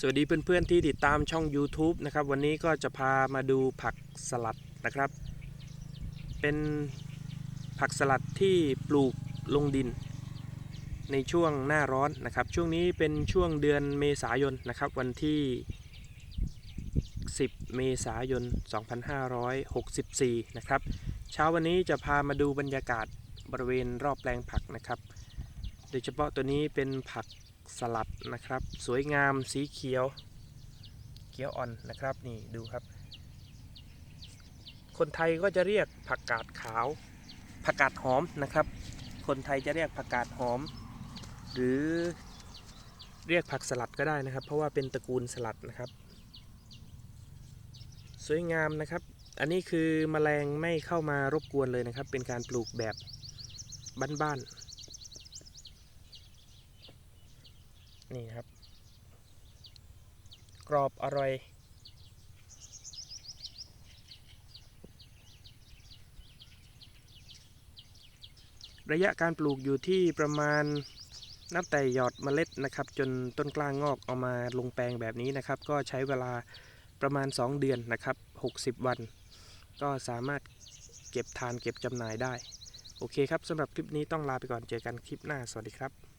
สวัสดีเพื่อนๆที่ติดตามช่อง YouTube นะครับวันนี้ก็จะพามาดูผักสลัดนะครับ เป็นผักสลัดที่ปลูกลงดิน ในช่วงหน้าร้อนนะครับ ช่วงนี้เป็นช่วงเดือนเมษายนนะครับ วันที่ 10 เมษายน 2564 นะครับ เช้าวันนี้จะพามาดูบรรยากาศบริเวณรอบแปลงผักนะครับ โดยเฉพาะตัวนี้เป็นผัก สลัดนะครับ สวยงามสีเขียว เขียวอ่อนนะครับนี่ดูครับ คนไทยก็จะเรียกผักกาดขาวผักกาดหอมนะครับ คนไทยจะเรียกผักกาดหอม หรือเรียกผักสลัดก็ได้นะครับ เพราะว่าเป็นตระกูลสลัดนะครับ สวยงามนะครับ อันนี้คือแมลงไม่เข้ามารบกวนเลยนะครับ เป็นการปลูกแบบบ้านๆ นี่ครับ กรอบอร่อย ระยะการปลูกอยู่ที่ประมาณนับแต่หยอดเมล็ดนะครับ จนต้นกล้างงอกเอามาลงแปลงแบบนี้นะครับ ก็ใช้เวลาประมาณ 2 เดือนนะครับ 60 วัน ก็สามารถเก็บทานเก็บจำหน่ายได้ โอเคครับสำหรับคลิปนี้ต้องลาไปก่อนเจอกันคลิปหน้า สวัสดีครับ